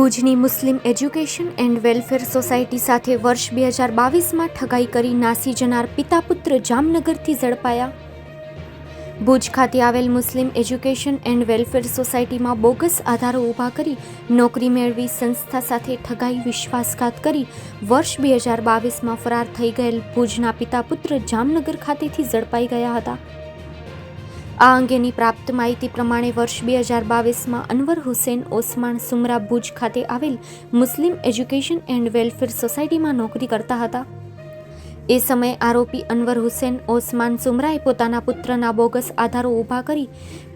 ભુજની Muslim education and welfare society સાથે વર્ષ બે હજાર બાવીસમાં ઠગાઈ કરી નાસી જનાર પિતા પુત્ર જામનગરથી ઝડપાયા. ભુજ ખાતે આવેલ મુસ્લિમ એજ્યુકેશન એન્ડ વેલફેર સોસાયટીમાં બોગસ આધારો ઊભા કરી નોકરી મેળવી સંસ્થા સાથે ઠગાઈ વિશ્વાસઘાત કરી વર્ષ બે હજાર બાવીસમાં ફરાર થઈ ગયેલ ભુજના પિતા પુત્ર જામનગર ખાતેથી ઝડપાઈ ગયા હતા. આ અંગેની પ્રાપ્ત માહિતી પ્રમાણે વર્ષ બે હજાર બાવીસમાં અનવર હુસેન ઓસમાન સુમરા ભુજ ખાતે આવેલ મુસ્લિમ એજ્યુકેશન એન્ડ વેલફેર સોસાયટીમાં નોકરી કરતા હતા. એ સમયે આરોપી અનવર હુસેન ઓસમાન સુમરાએ પોતાના પુત્રના બોગસ આધારો ઊભા કરી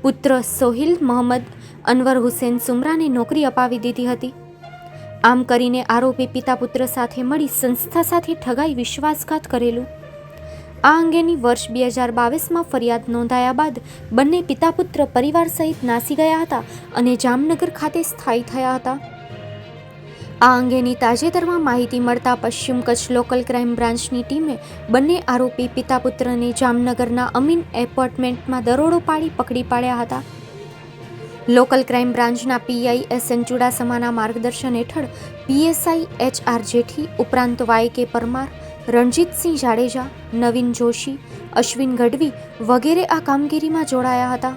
પુત્ર સોહિલ મોહમ્મદ અનવર હુસેન સુમરાને નોકરી અપાવી દીધી હતી. આમ કરીને આરોપી પિતા પુત્ર સાથે મળી સંસ્થા સાથે ઠગાઈ વિશ્વાસઘાત કરેલું. આ અંગેની વર્ષ બે હજાર બાવીસમાં ફરિયાદ નોંધાયા બાદ બંને પિતા પુત્ર પરિવાર સહિત નાસી ગયા હતા અને જામનગર ખાતે સ્થાયી થયા હતા. આ અંગેની તાજેતરમાં માહિતી મળતા પશ્ચિમ કચ્છ લોકલ ક્રાઇમ બ્રાન્ચની ટીમે બંને આરોપી પિતા પુત્રને જામનગરના અમીન એપાર્ટમેન્ટમાં દરોડો પાડી પકડી પાડ્યા હતા. લોકલ ક્રાઇમ બ્રાન્ચના પીઆઈ એસ એન ચુડાસમાના માર્ગદર્શન હેઠળ પીએસઆઈ એચ આર જેઠી ઉપરાંત વાય કે પરમાર રણજીતસિંહ જાડેજા, નવીન જોશી, અશ્વિન ગઢવી વગેરે આ કામગીરીમાં જોડાયા હતા.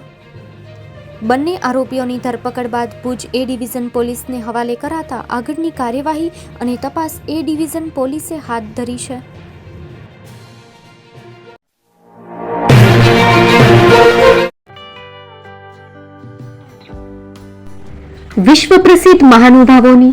બંને આરોપીઓની ધરપકડ બાદ ભુજ એ ડિવિઝન પોલીસને હવાલે કરાતા આગળની કાર્યવાહી અને તપાસ એ ડિવિઝન પોલીસે હાથ ધરી છે. વિશ્વ પ્રસિદ્ધ મહાનુભાવોની